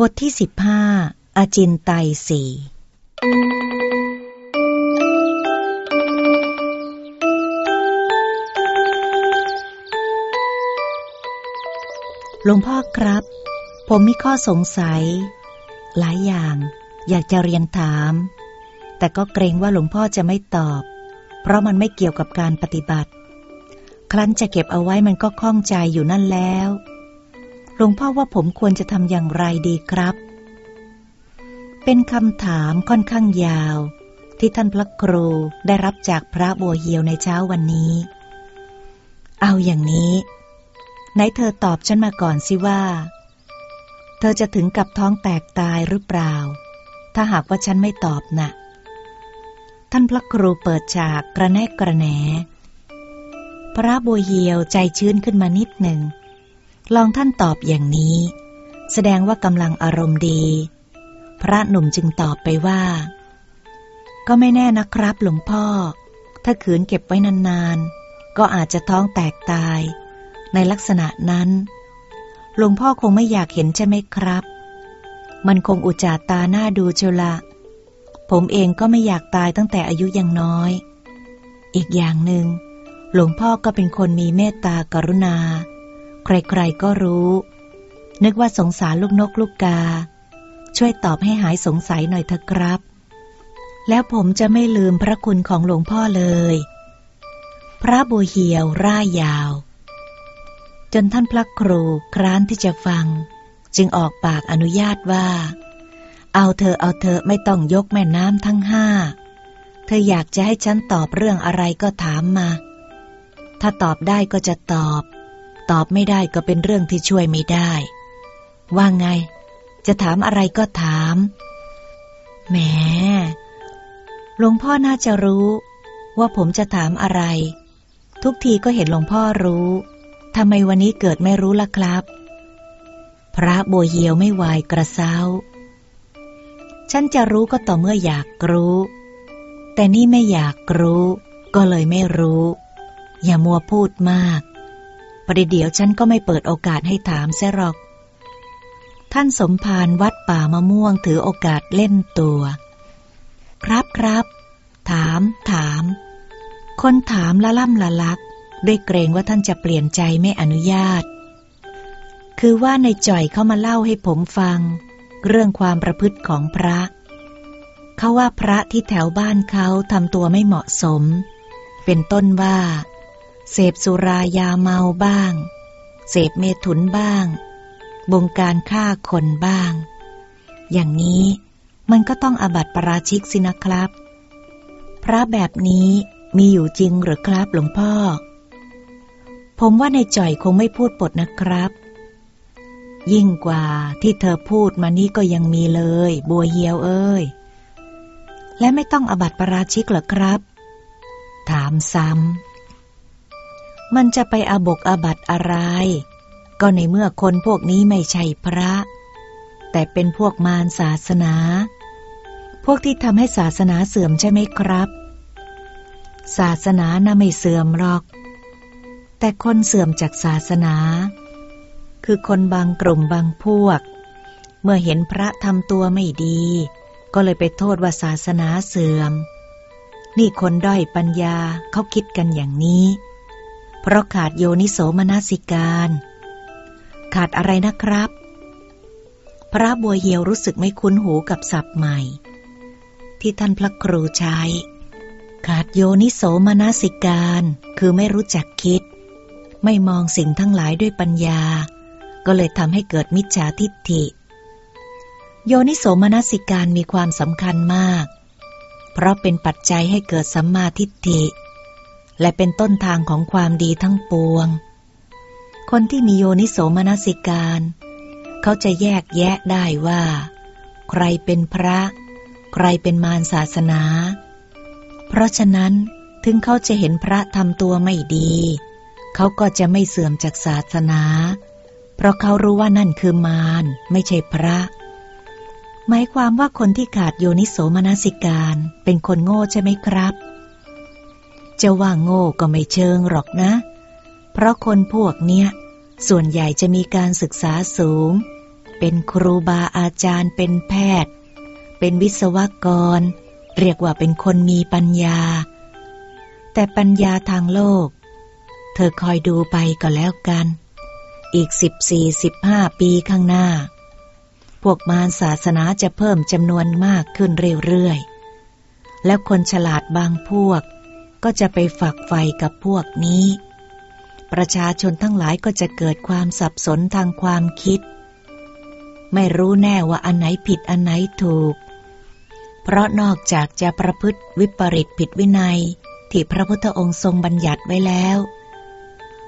บทที่สิบห้าอาจินไตสี่หลวงพ่อครับ ผมมีข้อสงสัย หลายอย่าง อยากจะเรียนถาม แต่ก็เกรงว่าหลวงพ่อจะไม่ตอบ เพราะมันไม่เกี่ยวกับการปฏิบัติ ครั้นจะเก็บเอาไว้มันก็คล่องใจอยู่นั่นแล้ว หลวงพ่อว่าผมควรจะทำอย่างไรดีครับ เป็นคำถามค่อนข้างยาว ที่ท่านพระครูได้รับจากพระบัวเหียวในเช้าวันนี้ เอาอย่างนี้ ไหนเธอตอบฉันมาก่อนสิว่า เธอจะถึงกับท้องแตกตายหรือเปล่า ถ้าหากว่าฉันไม่ตอบนะ่ะ ท่านพระครูเปิดฉากกระแนกกระแหนพระบัวเหียวใจชื้นขึ้นมานิดหนึ่ง ลองท่านตอบอย่างนี้ แสดงว่ากำลังอารมณ์ดี พระหนุ่มจึงตอบไปว่า ก็ไม่แน่นะครับหลวงพ่อ ถ้าขืนเก็บไว้นานๆ ก็อาจจะท้องแตกตาย ในลักษณะนั้น หลวงพ่อคงไม่อยากเห็นใช่ไหมครับ มันคงอุจจาตาหน้าดูเชยวละ ผมเองก็ไม่อยากตายตั้งแต่อายุยังน้อย อีกอย่างหนึง่งหลวงพ่อก็เป็นคนมีเมตตากรุณา ใครๆก็รู้ นึกว่าสงสารลูกนกลูกกา ช่วยตอบให้หายสงสัยหน่อยเถอะครับ แล้วผมจะไม่ลืมพระคุณของหลวงพ่อเลย พระบัวเหียวร่ายยาว จนท่านพระครูคร้านที่จะฟัง จึงออกปากอนุญาตว่า เอาเธอเอาเธอไม่ต้องยกแม่น้ำทั้งห้า เธออยากจะให้ฉันตอบเรื่องอะไรก็ถามมา ถ้าตอบได้ก็จะตอบ ตอบไม่ได้ก็เป็นเรื่องที่ช่วยไม่ได้ ว่าไง จะถามอะไรก็ถาม แหม หลวงพ่อน่าจะรู้ ว่าผมจะถามอะไร ทุกทีก็เห็นหลวงพ่อรู้ทำไมวันนี้เกิดไม่รู้ล่ะครับ พระโบเหียวไม่วายกระเซ้า ฉันจะรู้ก็ต่อเมื่ออยากรู้ แต่นี่ไม่อยากรู้ ก็เลยไม่รู้ อย่ามัวพูดมาก ประเดี๋ยวฉันก็ไม่เปิดโอกาสให้ถามเสียหรอก ท่านสมภารวัดป่ามะม่วงถือโอกาสเล่นตัว ครับครับ ถาม ถาม คนถามละล่ำละลัก ด้วยเกรงว่าท่านจะเปลี่ยนใจไม่อนุญาต คือว่าในจ่อยเขามาเล่าให้ผมฟัง เรื่องความประพฤติของพระ เขาว่าพระที่แถวบ้านเขาทำตัวไม่เหมาะสม เป็นต้นว่า เสพสุรายาเมาบ้าง เสพเมถุนบ้าง บงการฆ่าคนบ้าง อย่างนี้มันก็ต้องอบัติปราชิกสินะครับ พระแบบนี้มีอยู่จริงหรือครับหลวงพ่อ ผมว่าในจ่อยคงไม่พูดปดนะครับ ยิ่งกว่าที่เธอพูดมานี้ก็ยังมีเลย บัวเหียวเอ้ย และไม่ต้องอบัติปราชิกหรอครับ ถามซ้ำ มันจะไปอบกอบัตอะไร ก็ในเมื่อคนพวกนี้ไม่ใช่พระ แต่เป็นพวกมารศาสนา พวกที่ทำให้ศาสนาเสื่อมใช่ไหมครับ ศาสนาน่ะไม่เสื่อมหรอก แต่คนเสื่อมจากศาสนา คือคนบางกลุ่มบางพวก เมื่อเห็นพระทำตัวไม่ดี ก็เลยไปโทษว่าศาสนาเสื่อม นี่คนด้อยปัญญาเขาคิดกันอย่างนี้ เพราะขาดโยนิโสมนสิการ ขาดอะไรนะครับ พระบัวเหียวรู้สึกไม่คุ้นหูกับศัพท์ใหม่ ที่ท่านพระครูใช้ ขาดโยนิโสมนสิการ คือไม่รู้จักคิด ไม่มองสิ่งทั้งหลายด้วยปัญญา ก็เลยทำให้เกิดมิจฉาทิฏฐิ โยนิโสมนสิการมีความสำคัญมาก เพราะเป็นปัจจัยให้เกิดสัมมาทิฏฐิ และเป็นต้นทางของความดีทั้งปวง คนที่มีโยนิโสมนสิการ เขาจะแยกแยะได้ว่า ใครเป็นพระ ใครเป็นมารศาสนา เพราะฉะนั้นถึงเขาจะเห็นพระทำตัวไม่ดี เขาก็จะไม่เสื่อมจากศาสนา เพราะเขารู้ว่านั่นคือมารไม่ใช่พระ หมายความว่าคนที่ขาดโยนิโสมนสิการ เป็นคนโง่ใช่ไหมครับ จะว่าโง่ก็ไม่เชิงหรอกนะ เพราะคนพวกเนี้ย ส่วนใหญ่จะมีการศึกษาสูง เป็นครูบาอาจารย์เป็นแพทย์ เป็นวิศวกร เรียกว่าเป็นคนมีปัญญา แต่ปัญญาทางโลก เธอคอยดูไปก็แล้วกัน อีกสิบสี่สิบห้าปีข้างหน้า พวกมารศาสนาจะเพิ่มจำนวนมากขึ้นเรื่อยๆ แล้วคนฉลาดบางพวก ก็จะไปฝักใฝ่กับพวกนี้ ประชาชนทั้งหลายก็จะเกิดความสับสนทางความคิด ไม่รู้แน่ว่าอันไหนผิดอันไหนถูก เพราะนอกจากจะประพฤติวิปริตผิดวินัย ที่พระพุทธองค์ทรงบัญญัติไว้แล้ว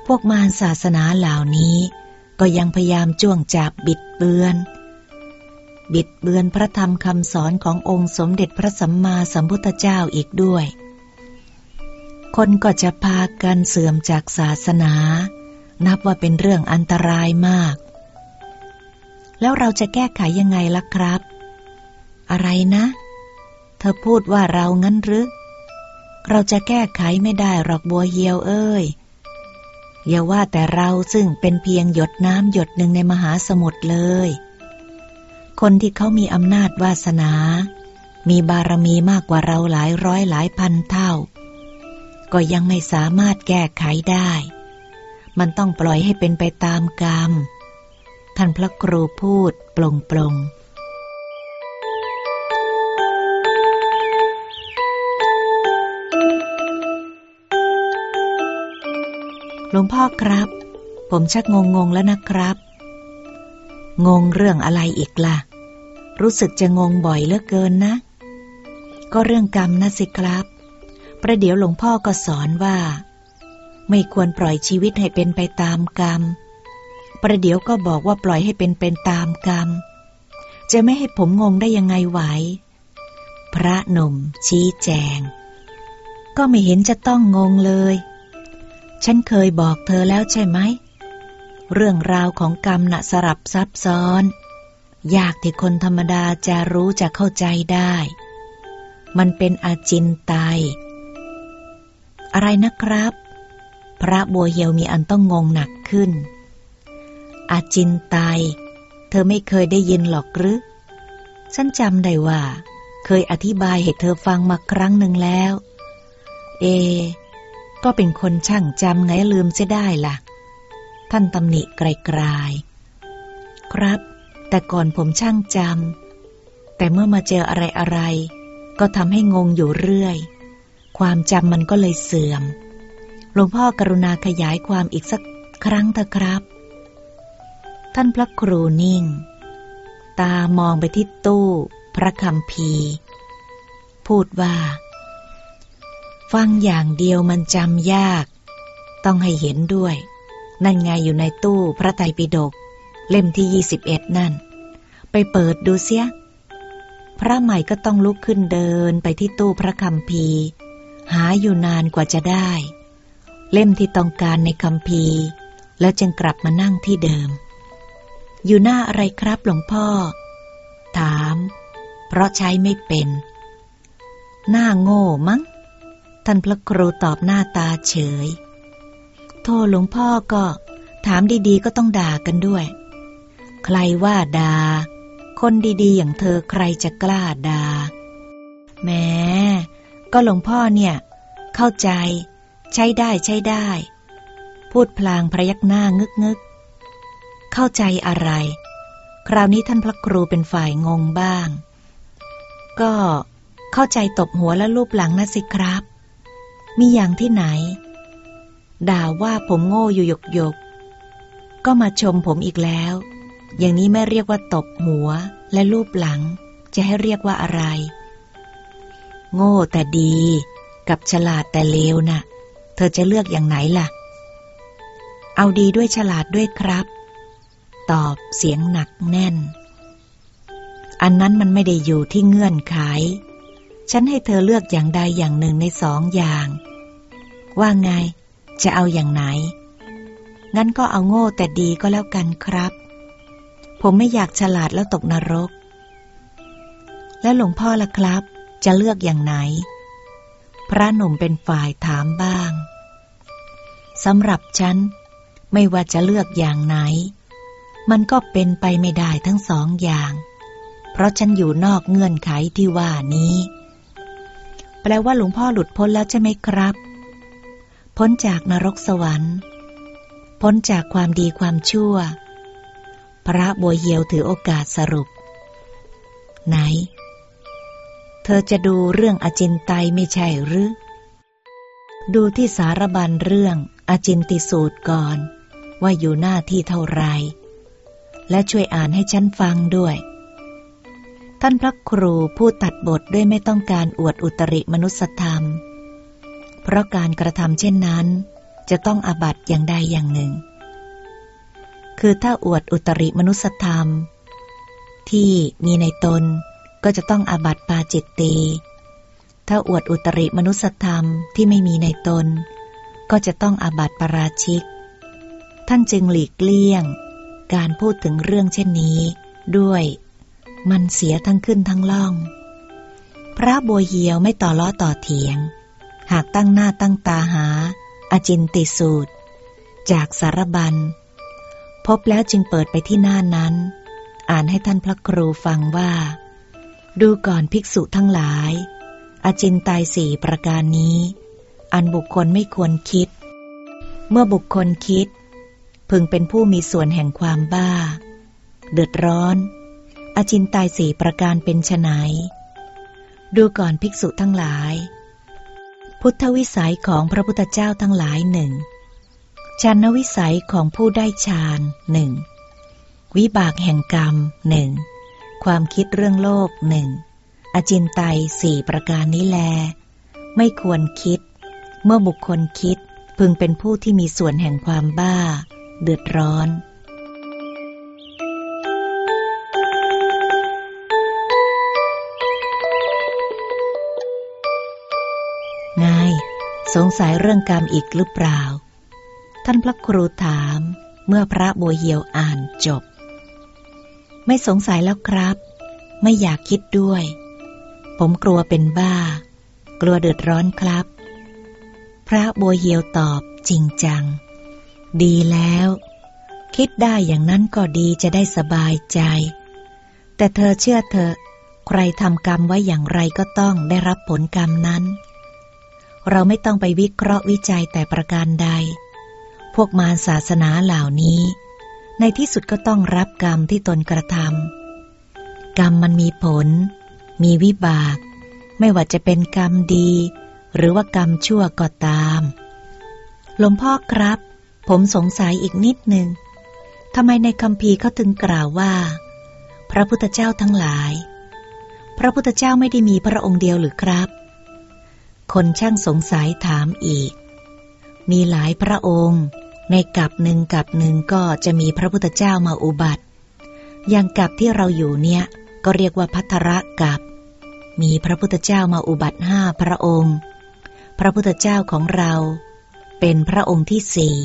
พวกมารศาสนาเหล่านี้ ก็ยังพยายามจ้วงจับบิดเบือนบิดเบือนพระธรรมคำสอนขององค์สมเด็จพระสัมมาสัมพุทธเจ้าอีกด้วย คนก็จะพากันเสื่อมจากศาสนา นับว่าเป็นเรื่องอันตรายมาก แล้วเราจะแก้ไขยังไงล่ะครับ อะไรนะ เธอพูดว่าเรางั้นหรือ เราจะแก้ไขไม่ได้หรอกบัวเหียวเอ้ย อย่าว่าแต่เราซึ่งเป็นเพียงหยดน้ำหยดหนึ่งในมหาสมุทรเลย คนที่เขามีอำนาจวาสนา มีบารมีมากกว่าเราหลายร้อยหลายพันเท่า ก็ยังไม่สามารถแก้ไขได้ มันต้องปล่อยให้เป็นไปตามกรรม ท่านพระครูพูดปลงปลงหลวงพ่อครับ ผมชักงงงๆแล้วนะครับ งงเรื่องอะไรอีกละ่ะ รู้สึกจะงงบ่อยเหลือเกินนะ ก็เรื่องกรรมนะสิครับ ประเดี๋ยวหลวงพ่อก็สอนว่า ไม่ควรปล่อยชีวิตให้เป็นไปตามกรรม ประเดี๋ยวก็บอกว่าปล่อยให้เป็นเป็นตามกรรม จะไม่ให้ผมงงได้ยังไงไหว พระหนุ่มชี้แจง ก็ไม่เห็นจะต้องงงเลย ฉันเคยบอกเธอแล้วใช่ไหม เรื่องราวของกรรมน่ะสลับซับซ้อน ยากที่คนธรรมดาจะรู้จะเข้าใจได้ มันเป็นอาจินไตย อะไรนะครับ พระบัวเหียวมีอันต้องงงหนักขึ้น อาจินไตยเธอไม่เคยได้ยินหรอกหรือ ฉันจำได้ว่า เคยอธิบายให้เธอฟังมาครั้งหนึ่งแล้ว เอ ก็เป็นคนช่างจำไงลืมจะได้ละ่ะ ท่านตำหนิไกลๆ ครับ แต่ก่อนผมช่างจำแต่เมื่อมาเจออะไรอะไรๆก็ทำให้งงอยู่เรื่อย ความจำมันก็เลยเสื่อม หลวงพ่อกรุณาขยายความอีกสักครั้งเถอะครับ ท่านพระครูนิ่ง ตามองไปที่ตู้ พระคำพีพูดว่า ฟังอย่างเดียวมันจำยาก ต้องให้เห็นด้วย นั่นไงอยู่ในตู้พระไตรปิฎกเล่มที่ยี่สิบเอ็ดนั่น ไปเปิดดูเสีย พระใหม่ก็ต้องลุกขึ้นเดินไปที่ตู้พระคำพี หาอยู่นานกว่าจะได้ เล่มที่ต้องการในคำพีร์แล้วจึงกลับมานั่งที่เดิม อยู่หน้าอะไรครับหลวงพ่อ ถาม เพราะใช้ไม่เป็น หน้าโง่มั้ง ท่านพระครูตอบหน้าตาเฉย โทษหลวงพ่อก็ ถามดีๆก็ต้องด่ากันด้วย ใครว่าดา่าคนดีๆอย่างเธอใครจะกล้าดา่าแม้ ก็หลวงพ่อเนี่ย เข้าใจ ใช้ได้ใช้ได้ พูดพลางพยักหน้างึกงึกเข้าใจอะไร คราวนี้ท่านพระครูเป็นฝ่ายงงบ้าง ก็เข้าใจตบหัวและรูปหลังนะสิครับ มีอย่างที่ไหน ด่าว่าผมโง่อยู่หยกหยกก็มาชมผมอีกแล้ว อย่างนี้ไม่เรียกว่าตบหัวและรูปหลัง จะให้เรียกว่าอะไร โง่แต่ดี กับฉลาดแต่เลวนะ่ะ เธอจะเลือกอย่างไหนล่ะ เอาดีด้วยฉลาดด้วยครับ ตอบเสียงหนักแน่น อันนั้นมันไม่ได้อยู่ที่เงื่อนไข ฉันให้เธอเลือกอย่างใดอย่างหนึ่งในสองอย่าง ว่าไง จะเอาอย่างไหน งั้นก็เอาโง่แต่ดีก็แล้วกันครับ ผมไม่อยากฉลาดแล้วตกนรก แล้วหลวงพ่อล่ะครับ จะเลือกอย่างไหน พระหนุ่มเป็นฝ่ายถามบ้างสำหรับฉัน ไม่ว่าจะเลือกอย่างไหน มันก็เป็นไปไม่ได้ทั้งสองอย่าง เพราะฉันอยู่นอกเงื่อนไขที่ว่านี้ แปลว่าหลวงพ่อหลุดพ้นแล้วใช่ไหมครับ พ้นจากนรกสวรรค์ พ้นจากความดีความชั่ว พระบัวเหียวถือโอกาสสรุป ไหน เธอจะดูเรื่องอจินไตไม่ใช่หรือ ดูที่สารบัญเรื่องอจินติสูตรก่อน ว่าอยู่หน้าที่เท่าไร และช่วยอ่านให้ฉันฟังด้วย ท่านพระครูพูดตัดบทด้วยไม่ต้องการอวดอุตริมนุสธรรม เพราะการกระทำเช่นนั้น จะต้องอาบัตอย่างใดอย่างหนึ่ง คือถ้าอวดอุตริมนุสธรรม ที่มีในตน ก็จะต้องอาบัติปาจิตตี ถ้าอวดอุตริมนุสธรรมที่ไม่มีในตน ก็จะต้องอาบัติปราชิก ท่านจึงหลีกเลี่ยง การพูดถึงเรื่องเช่นนี้ ด้วย มันเสียทั้งขึ้นทั้งล่อง พระบัวเหียวไม่ต่อล้อต่อเถียง หากตั้งหน้าตั้งตาหาอาจินติสูตร จากสารบัญพบแล้วจึงเปิดไปที่หน้านั้น อ่านให้ท่านพระครูฟังว่า ดูก่อนภิกษุทั้งหลาย อจินไตยสี่ประการนี้ อันบุคคลไม่ควรคิด เมื่อบุคคลคิด พึงเป็นผู้มีส่วนแห่งความบ้า เดือดร้อน อจินไตยสี่ประการเป็นไฉนดูก่อนภิกษุทั้งหลาย พุทธวิสัยของพระพุทธเจ้าทั้งหลายหนึ่งชานวิสัยของผู้ได้ฌานหนึ่งวิบากแห่งกรรมหนึ่ง ความคิดเรื่องโลกหนึ่งอจินไตยสี่ประการนี้แล ไม่ควรคิด เมื่อบุคคลคิดพึงเป็นผู้ที่มีส่วนแห่งความบ้า เดือดร้อนไงสงสัยเรื่องกรรมอีกหรือเปล่า ท่านพระครูถามเมื่อพระบัวเหียวอ่านจบ ไม่สงสัยแล้วครับ ไม่อยากคิดด้วย ผมกลัวเป็นบ้า กลัวเดือดร้อนครับ พระบัวเหียวตอบจริงจัง ดีแล้ว คิดได้อย่างนั้นก็ดีจะได้สบายใจ แต่เธอเชื่อเถอะใครทำกรรมไว้อย่างไรก็ต้องได้รับผลกรรมนั้น เราไม่ต้องไปวิเคราะห์วิจัยแต่ประการใด พวกมารศาสนาเหล่านี้ ในที่สุดก็ต้องรับกรรมที่ตนกระทำกรรมมันมีผล มีวิบาก ไม่ว่าจะเป็นกรรมดี หรือว่ากรรมชั่วก็ตาม หลวงพ่อครับ ผมสงสัยอีกนิดหนึ่งทำไมในคำพีเขาถึงกล่าวว่า พระพุทธเจ้าทั้งหลาย พระพุทธเจ้าไม่ได้มีพระองค์เดียวหรือครับ คนช่างสงสัยถามอีก มีหลายพระองค์ ในกับหนึ่งกับหนึ่งก็จะมีพระพุทธเจ้ามาอุบัติ อย่างกับที่เราอยู่เนี่ย ก็เรียกว่าพัทระกับ มีพระพุทธเจ้ามาอุบัติห้าพระองค์ พระพุทธเจ้าของเรา เป็นพระองค์ที่สี่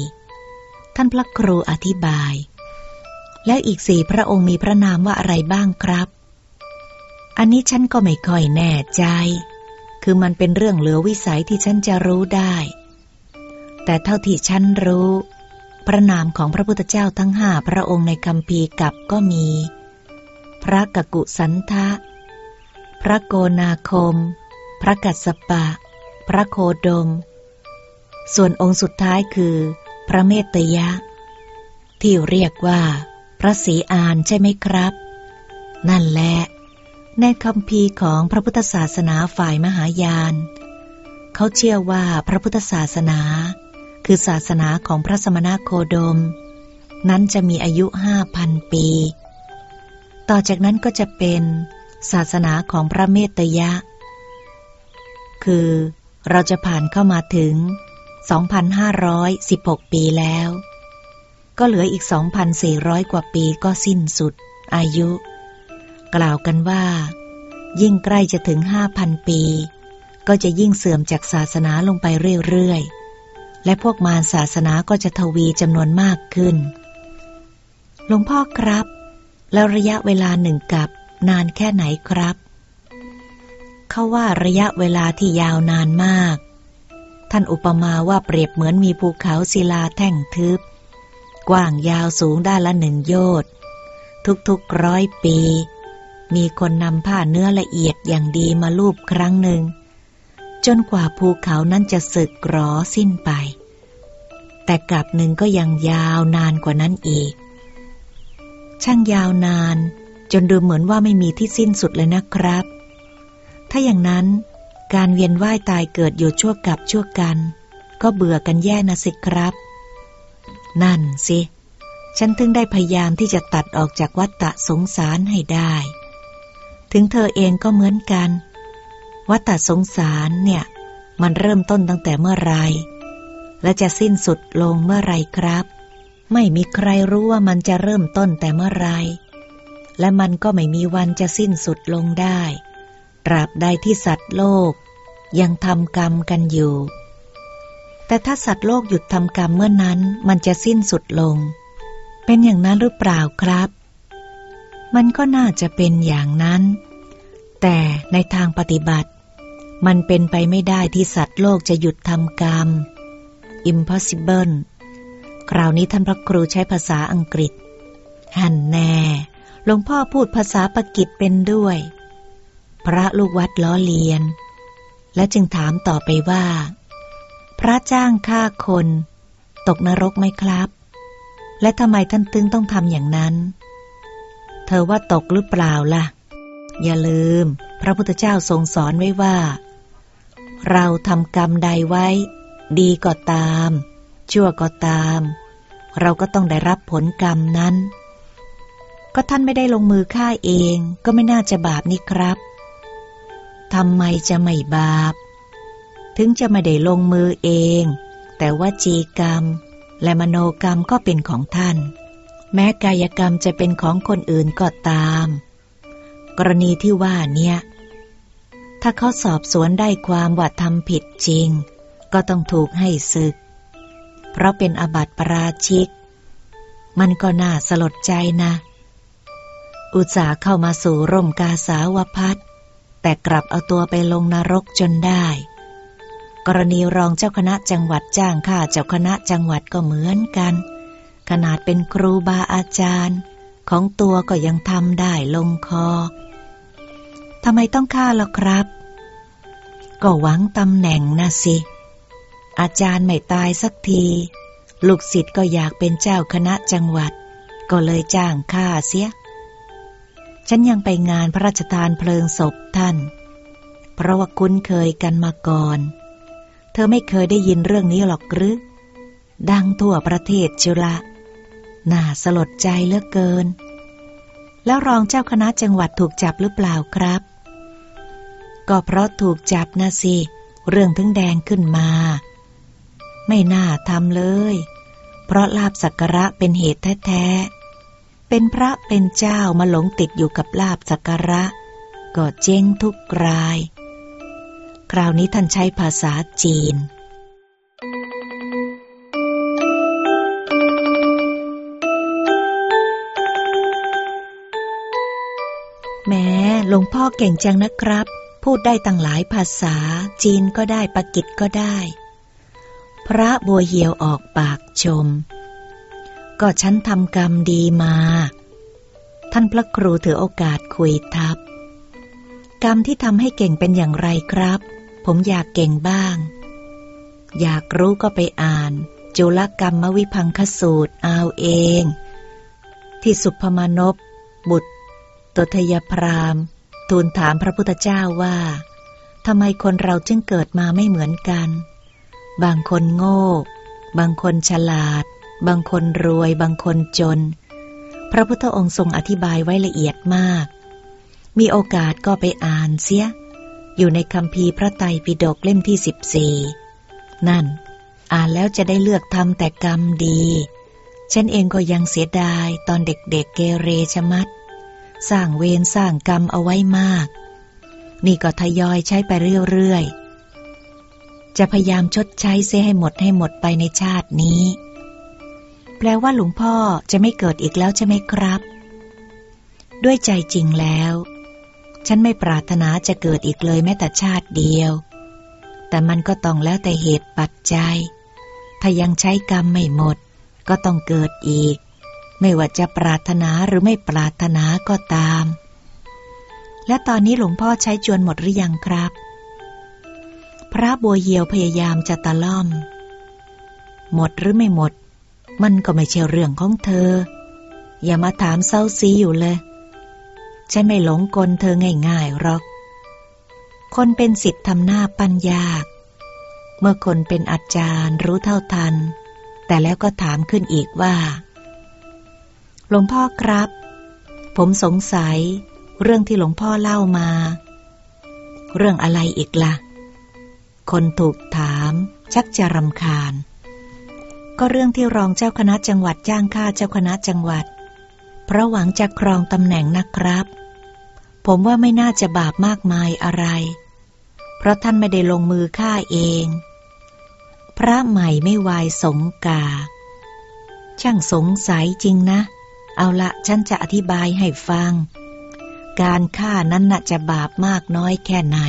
ท่านพระครูอธิบาย แล้วอีกสี่พระองค์มีพระนามว่าอะไรบ้างครับ อันนี้ฉันก็ไม่ค่อยแน่ใจ คือมันเป็นเรื่องเหลือวิสัยที่ฉันจะรู้ได้ แต่เท่าที่ฉันรู้ พระนามของพระพุทธเจ้าทั้งห้าพระองค์ในคำพีกับก็มี พระกกุสันทะ พระโกนาคม พระกัสสปะ พระโคดม ส่วนองค์สุดท้ายคือ พระเมตยะ ที่เรียกว่า พระศรีอานใช่ไหมครับ นั่นแหละในคำพีของพระพุทธศาสนาฝ่ายมหายาน เขาเชื่อว่าพระพุทธศาสนา คือศาสนาของพระสมณโคดม นั้นจะมีอายุห้าพันปี ต่อจากนั้นก็จะเป็นศาสนาของพระเมตยะ คือเราจะผ่านเข้ามาถึง 2,516 ปีแล้ว ก็เหลืออีก 2,400 กว่าปีก็สิ้นสุด อายุ กล่าวกันว่า ยิ่งใกล้จะถึง 5,000 ปี ก็จะยิ่งเสื่อมจากศาสนาลงไปเรื่อยๆ และพวกมารศาสนาก็จะทวีจำนวนมากขึ้น หลวงพ่อครับ แล้วระยะเวลาหนึ่งกับนานแค่ไหนครับ เขาว่าระยะเวลาที่ยาวนานมาก ท่านอุปมาว่าเปรียบเหมือนมีภูเขาศิลาแท่งทึบ กว้างยาวสูงด้านละหนึ่งโยชน์ทุกๆร้อยปี มีคนนำผ้าเนื้อละเอียดอย่างดีมาลูบครั้งหนึ่ง จนกว่าภูเขานั้นจะสึกกรอสิ้นไป แต่กลับหนึ่งก็ยังยาวนานกว่านั้นอีก ช่างยาวนาน จนดูเหมือนว่าไม่มีที่สิ้นสุดเลยนะครับ ถ้าอย่างนั้นการเวียนว่ายตายเกิดอยู่ชั่วกับชั่วกัน ก็เบื่อกันแย่นะสิครับ นั่นสิ ฉันถึงได้พยายามที่จะตัดออกจากวัฏฏะสงสารให้ได้ ถึงเธอเองก็เหมือนกัน วัฏสงสารเนี่ย มันเริ่มต้นตั้งแต่เมื่อไรและจะสิ้นสุดลงเมื่อไรครับ ไม่มีใครรู้ว่ามันจะเริ่มต้นแต่เมื่อไร และมันก็ไม่มีวันจะสิ้นสุดลงได้ ตราบใดที่สัตว์โลก ยังทำกรรมกันอยู่ แต่ถ้าสัตว์โลกหยุดทำกรรมเมื่อนั้นมันจะสิ้นสุดลง เป็นอย่างนั้นหรือเปล่าครับ มันก็น่าจะเป็นอย่างนั้น แต่ในทางปฏิบัติ มันเป็นไปไม่ได้ที่สัตว์โลกจะหยุดทำกรรม impossible คราวนี้ท่านพระครูใช้ภาษาอังกฤษ หันแน่ หลวงพ่อพูดภาษาปากีสเป็นด้วย พระลูกวัดล้อเลียน และจึงถามต่อไปว่า พระจ้างฆ่าคน ตกนรกไหมครับ และทำไมท่านตึงต้องทำอย่างนั้น เธอว่าตกหรือเปล่าล่ะ อย่าลืม พระพุทธเจ้าทรงสอนไว้ว่า เราทำกรรมใดไว้ ดีก็ตาม ชั่วก็ตาม เราก็ต้องได้รับผลกรรมนั้น ก็ท่านไม่ได้ลงมือฆ่าเองก็ไม่น่าจะบาปนี่ครับทำไมจะไม่บาป ถึงจะไม่ได้ลงมือเอง แต่ว่าจีกรรม และมโนกรรมก็เป็นของท่าน แม้กายกรรมจะเป็นของคนอื่นก็ตาม กรณีที่ว่าเนี่ย ถ้าเขาสอบสวนได้ความว่าทำผิดจริง ก็ต้องถูกให้ศึก เพราะเป็นอบัติปราชิก มันก็น่าสลดใจนะ อุตสาเข้ามาสู่ร่มกาสาวพัดแต่กลับเอาตัวไปลงนรกจนได้ กรณีรองเจ้าคณะจังหวัดจ้างข้าเจ้าคณะจังหวัดก็เหมือนกัน ขนาดเป็นครูบาอาจารย์ ของตัวก็ยังทำได้ลงคอ ทำไมต้องฆ่าล่ะครับ ก็หวังตำแหน่งนะสิ อาจารย์ไม่ตายสักที ลูกศิษย์ก็อยากเป็นเจ้าคณะจังหวัด ก็เลยจ้างข้าเสีย ฉันยังไปงานพระราชทานเพลิงศพท่าน เพราะว่าคุ้นเคยกันมาก่อน เธอไม่เคยได้ยินเรื่องนี้หรอกหรือ ดังทั่วประเทศจุละน่าสลดใจเหลือเกินแล้วรองเจ้าคณะจังหวัดถูกจับหรือเปล่าครับ ก็เพราะถูกจับนะสิ เรื่องถึงแดงขึ้นมา ไม่น่าทำเลย เพราะลาบสักการะเป็นเหตุแท้เป็นพระเป็นเจ้ามาหลงติดอยู่กับลาบสักการะ ก็เจ๊งทุกราย คราวนี้ท่านใช้ภาษาจีนแม้หลวงพ่อเก่งจังนะครับ พูดได้ตั้งหลายภาษา จีนก็ได้ปากิจก็ได้ พระบัวเหียวออกปากชม ก็ฉันทำกรรมดีมา ท่านพระครูถือโอกาสคุยทับ กรรมที่ทำให้เก่งเป็นอย่างไรครับ ผมอยากเก่งบ้าง อยากรู้ก็ไปอ่าน จุลกรรมมวิพังคสูตรเอาเอง ที่สุภมานพบุตรตทยพราม ทูลถามพระพุทธเจ้าว่าทำไมคนเราจึงเกิดมาไม่เหมือนกัน บางคนโง่ บางคนฉลาด บางคนรวย บางคนจน พระพุทธองค์ทรงอธิบายไว้ละเอียดมาก มีโอกาสก็ไปอ่านเสีย อยู่ในคำพีพระไตรปิฎกเล่มที่สิบสี่นั่น อ่านแล้วจะได้เลือกทำแต่กรรมดี ฉันเองก็ยังเสียดายตอนเด็กๆเเกเรชะมัด สร้างเวรสร้างกรรมเอาไว้มาก นี่ก็ทยอยใช้ไปเรื่อยๆ จะพยายามชดใช้เสียให้หมดให้หมดไปในชาตินี้ แปลว่าหลวงพ่อจะไม่เกิดอีกแล้วใช่ไหมครับ ด้วยใจจริงแล้ว ฉันไม่ปรารถนาจะเกิดอีกเลยแม้แต่ชาติเดียว แต่มันก็ต้องแล้วแต่เหตุปัจจัย ถ้ายังใช้กรรมไม่หมด ก็ต้องเกิดอีก ไม่ว่าจะปรารถนาหรือไม่ปรารถนาก็ตาม และตอนนี้หลวงพ่อใช้จวนหมดหรือยังครับ พระบัวเหียวพยายามจะตะล่อม หมดหรือไม่หมด มันก็ไม่ใช่เรื่องของเธอ อย่ามาถามเศร้าซีอยู่เลยฉันไม่หลงกลเธอง่ายๆหรอก คนเป็นสิทธิ์ทำหน้าปัญญาก เมื่อคนเป็นอาจารย์รู้เท่าทัน แต่แล้วก็ถามขึ้นอีกว่า หลวงพ่อครับ ผมสงสัย เรื่องที่หลวงพ่อเล่ามา เรื่องอะไรอีกละ่ะ คนถูกถาม ชักจะรำคาญ ก็เรื่องที่รองเจ้าคณะจังหวัดจ้างข้าเจ้าคณะจังหวัด เพราะหวังจะครองตำแหน่งนะครับ ผมว่าไม่น่าจะบาปมากมายอะไร เพราะท่านไม่ได้ลงมือฆ่าเอง พระใหม่ไม่วายสงกาช่างสงสัยจริงนะ เอาละฉันจะอธิบายให้ฟัง การฆ่านั้นน่ะจะบาปมากน้อยแค่ไหน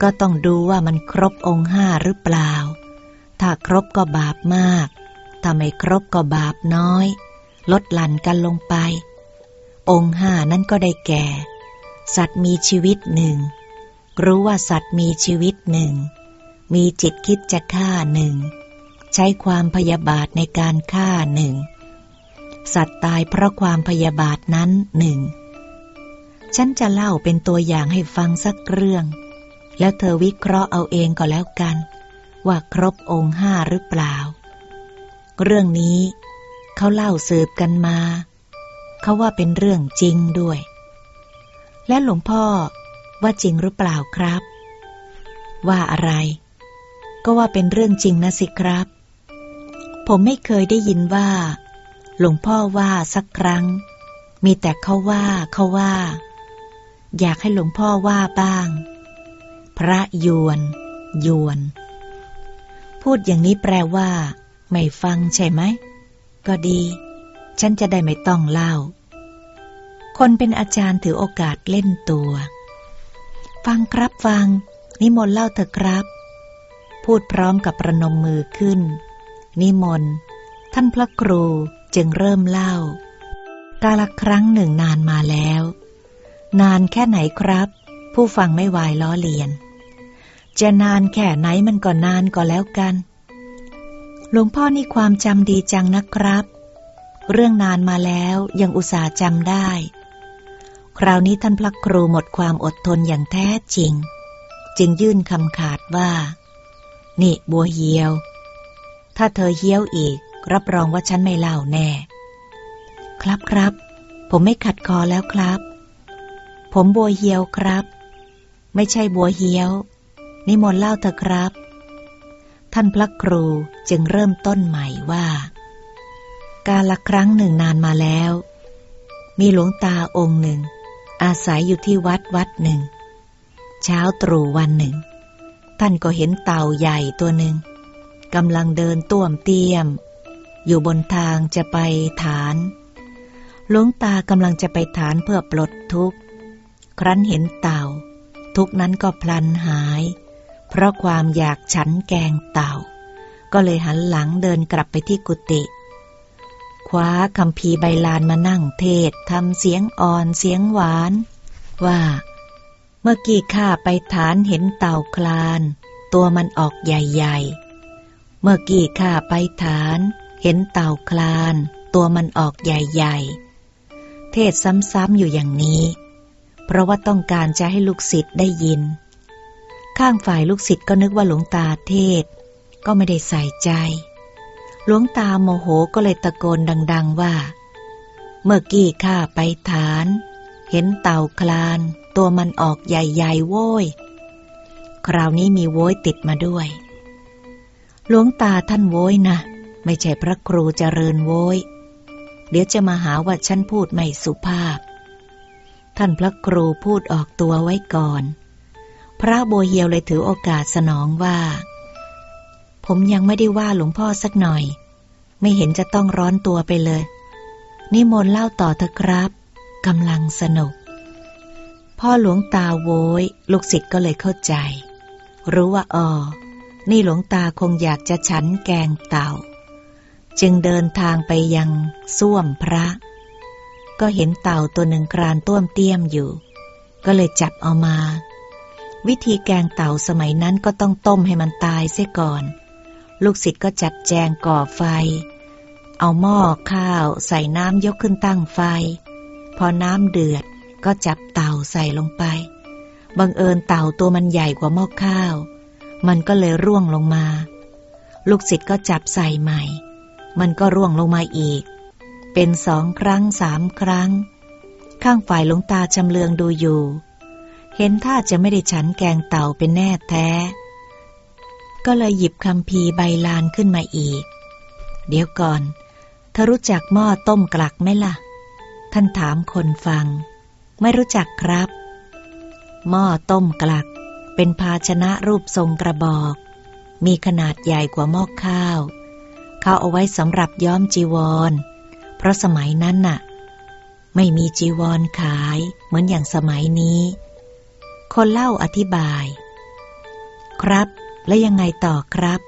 ก็ต้องดูว่ามันครบองค์ห้าหรือเปล่า ถ้าครบก็บาปมาก ถ้าไม่ครบก็บาปน้อย ลดหลั่นกันลงไป องค์ห้านั้นก็ได้แก่ สัตว์มีชีวิตหนึ่ง รู้ว่าสัตว์มีชีวิตหนึ่ง มีจิตคิดจะฆ่าหนึ่ง ใช้ความพยาบาทในการฆ่าหนึ่ง สัตว์ตายเพราะความพยาบาทนั้นหนึ่ง ฉันจะเล่าเป็นตัวอย่างให้ฟังสักเรื่อง แล้วเธอวิเคราะห์เอาเองก็แล้วกัน ว่าครบองค์ห้าหรือเปล่า เรื่องนี้เขาเล่าสืบกันมา เขาว่าเป็นเรื่องจริงด้วย และหลวงพ่อว่าจริงหรือเปล่าครับ ว่าอะไร ก็ว่าเป็นเรื่องจริงนะสิครับ ผมไม่เคยได้ยินว่า หลวงพ่อว่าสักครั้ง มีแต่เขาว่าเขาว่า อยากให้หลวงพ่อว่าบ้าง พระยวน ยวน พูดอย่างนี้แปลว่า ไม่ฟังใช่ไหม ก็ดี ฉันจะได้ไม่ต้องเล่า คนเป็นอาจารย์ถือโอกาสเล่นตัว ฟังครับฟัง นิมนต์เล่าเถอะครับ พูดพร้อมกับประนมมือขึ้น นิมนต์ท่านพระครู จึงเริ่มเล่า กาลครั้งหนึ่งนานมาแล้ว นานแค่ไหนครับ ผู้ฟังไม่วายล้อเลียน จะนานแค่ไหนมันก็นานก็แล้วกัน หลวงพ่อนี่ความจำดีจังนะครับ เรื่องนานมาแล้วยังอุตส่าห์จำได้ คราวนี้ท่านพระครูหมดความอดทนอย่างแท้จริง จึงยื่นคำขาดว่า นี่บัวเหียวถ้าเธอเฮี้ยวอีก รับรองว่าฉันไม่เล่าแน่ ครับครับ ผมไม่ขัดคอแล้วครับ ผมบัวเหียวครับ ไม่ใช่บัวเหียว นิมนต์เล่าเถอะครับ ท่านพระครูจึงเริ่มต้นใหม่ว่า การละครั้งหนึ่งนานมาแล้ว มีหลวงตาองค์หนึ่ง อาศัยอยู่ที่วัดวัดหนึ่ง เช้าตรู่วันหนึ่ง ท่านก็เห็นเต่าใหญ่ตัวหนึ่งกำลังเดินต้วมเตี้ยม อยู่บนทางจะไปฐานหลวงตากำลังจะไปฐานเพื่อปลดทุกข์ ครั้นเห็นเต่า ทุกนั้นก็พลันหาย เพราะความอยากฉันแกงเต่า ก็เลยหันหลังเดินกลับไปที่กุฏิคว้าคำพีใบลานมานั่งเทศทำเสียงอ่อนเสียงหวาน ว่า เมื่อกี้ข้าไปฐานเห็นเต่าคลาน ตัวมันออกใหญ่ ๆ เมื่อกี้ข้าไปฐาน เห็นเต่าคลาน ตัวมันออกใหญ่ ๆ เทศซ้ำๆอยู่อย่างนี้ เพราะว่าต้องการจะให้ลูกศิษย์ได้ยิน ข้างฝ่ายลูกศิษย์ก็นึกว่าหลวงตาเทศ ก็ไม่ได้ใส่ใจ หลวงตาโมโหก็เลยตะโกนดัง ๆว่า เมื่อกี้ข้าไปฐาน เห็นเต่าคลาน ตัวมันออกใหญ่ๆโว้ย คราวนี้มีโว้ยติดมาด้วยหลวงตาท่านโว้ยนะ ไม่ใช่พระครูเจริญโว้ย เดี๋ยวจะมาหาว่าฉันพูดไม่สุภาพ ท่านพระครูพูดออกตัวไว้ก่อน พระโบเฮียวเลยถือโอกาสสนองว่า ผมยังไม่ได้ว่าหลวงพ่อสักหน่อย ไม่เห็นจะต้องร้อนตัวไปเลย นิมนต์เล่าต่อเถอะครับกำลังสนุก พ่อหลวงตาโวยลูกศิษย์ก็เลยเข้าใจ รู้ว่าอ๋อนี่หลวงตาคงอยากจะฉันแกงเต่า จึงเดินทางไปยังส้วมพระ ก็เห็นเต่าตัวหนึ่งครานต้วมเตี้ยมอยู่ ก็เลยจับเอามา วิธีแกงเต่าสมัยนั้นก็ต้องต้มให้มันตายเสียก่อน ลูกศิษย์ก็จัดแจงก่อไฟ เอาหม้อข้าวใส่น้ำยกขึ้นตั้งไฟ พอน้ำเดือดก็จับเต่าใส่ลงไป บังเอิญเต่าตัวมันใหญ่กว่าหม้อข้าว มันก็เลยร่วงลงมา ลูกศิษย์ก็จับใส่ใหม่ มันก็ร่วงลงมาอีก เป็นสองครั้งสามครั้ง ข้างฝ่ายหลวงตาจำเลืองดูอยู่ เห็นท่าจะไม่ได้ฉันแกงเต่าเป็นแน่แท้ ก็เลยหยิบคำพีใบลานขึ้นมาอีก เดี๋ยวก่อนเธอรู้จักหม้อต้มกลักไหมล่ะ ท่านถามคนฟัง ไม่รู้จักครับ หม้อต้มกลัก เป็นภาชนะรูปทรงกระบอก มีขนาดใหญ่กว่าหม้อข้าว เขาเอาไว้สำหรับย้อมจีวร เพราะสมัยนั้นน่ะ ไม่มีจีวรขายเหมือนอย่างสมัยนี้ คนเล่าอธิบาย ครับและยังไงต่อครับ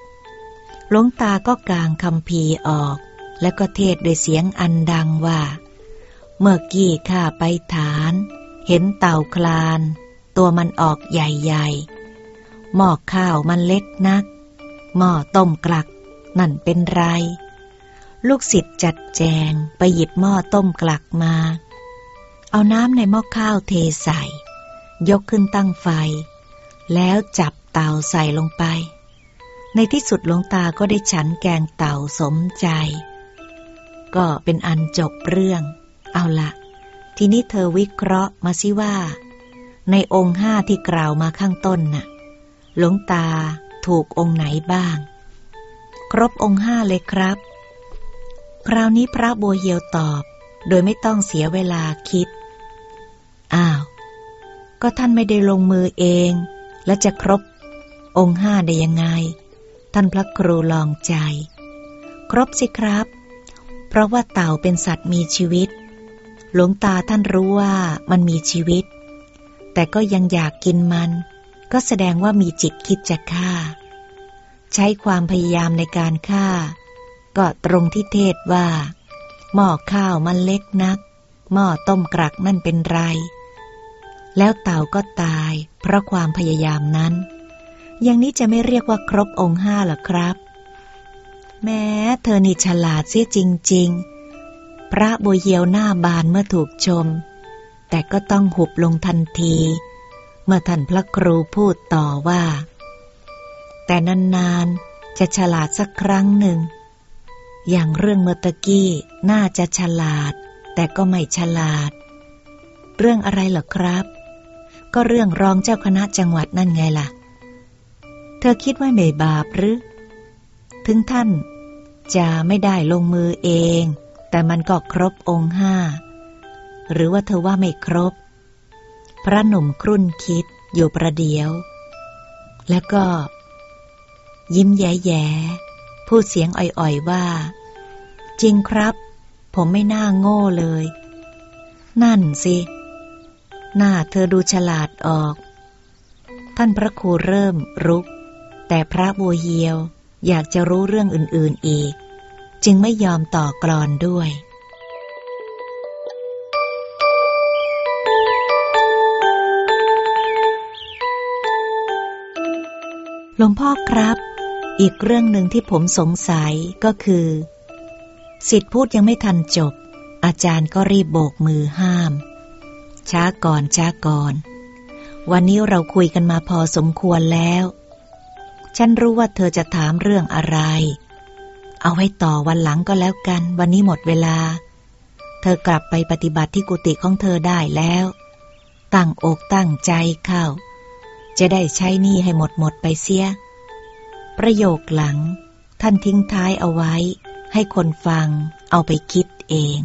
หลวงตาก็กางคำพีออก แล้วก็เทศด้วยเสียงอันดังว่า เมื่อกี้ข้าไปฐาน เห็นเต่าคลาน ตัวมันออกใหญ่ๆหม้อข้าวมันเล็กนัก หม้อต้มกลัก นั่นเป็นไร ลูกศิษย์จัดแจงไปหยิบหม้อต้มกลักมา เอาน้ำในหม้อข้าวเทใส่ ยกขึ้นตั้งไฟ แล้วจับเต่าใส่ลงไป ในที่สุดหลวงตาก็ได้ฉันแกงเต่าสมใจ ก็เป็นอันจบเรื่อง เอาละทีนี้เธอวิเคราะห์มาสิว่า ในองค์ห้าที่กล่าวมาข้างต้นน่ะ หลวงตาถูกองค์ไหนบ้าง ครบองค์ห้าเลยครับ คราวนี้พระบัวเหียวตอบ โดยไม่ต้องเสียเวลาคิด อ้าว ก็ท่านไม่ได้ลงมือเอง และจะครบ องค์ห้าได้ยังไง ท่านพระครูลองใจ ครบสิครับ เพราะว่าเต่าเป็นสัตว์มีชีวิต หลวงตาท่านรู้ว่ามันมีชีวิต แต่ก็ยังอยากกินมัน ก็แสดงว่ามีจิตคิดจะฆ่า ใช้ความพยายามในการฆ่า ก็ตรงที่เทศว่า หม้อข้าวมันเล็กนัก หม้อต้มกรักมันเป็นไร แล้วเต่าก็ตาย เพราะความพยายามนั้น อย่างนี้จะไม่เรียกว่าครบองค์ห้าหรอครับ แม้เธอนี่ฉลาดเสียจริง ๆ พระบัวเยียวหน้าบานเมื่อถูกชม แต่ก็ต้องหุบลงทันที เมื่อท่านพระครูพูดต่อว่า แต่นานๆ จะฉลาดสักครั้งหนึ่ง อย่างเรื่องเมตกี้น่าจะฉลาด แต่ก็ไม่ฉลาด เรื่องอะไรเหรอครับ ก็เรื่องรองเจ้าคณะจังหวัดนั่นไงล่ะ เธอคิดว่าไม่บาปหรือ ถึงท่าน จะไม่ได้ลงมือเอง แต่มันก็ครบองค์ห้า หรือว่าเธอว่าไม่ครบ พระหนุ่มครุ่นคิดอยู่ประเดียว แล้วก็ ยิ้มแย่ๆพูดเสียงอ่อยๆว่า จริงครับ ผมไม่น่าโง่เลย นั่นสิ หน้าเธอดูฉลาดออก ท่านพระครูเริ่มรุก แต่พระบัวเฮียวอยากจะรู้เรื่องอื่นๆอีก จึงไม่ยอมต่อกรอนด้วยหลวงพ่อครับ อีกเรื่องหนึ่งที่ผมสงสัยก็คือสิทธิพูดยังไม่ทันจบ อาจารย์ก็รีบโบกมือห้าม ช้าก่อนช้าก่อน วันนี้เราคุยกันมาพอสมควรแล้ว ฉันรู้ว่าเธอจะถามเรื่องอะไร เอาไว้ต่อวันหลังก็แล้วกัน วันนี้หมดเวลา เธอกลับไปปฏิบัติที่กุฏิของเธอได้แล้ว ตั้งอกตั้งใจเข้า จะได้ใช้นี้ให้หมดหมดไปเสีย ประโยคหลัง ท่านทิ้งท้ายเอาไว้ ให้คนฟังเอาไปคิดเอง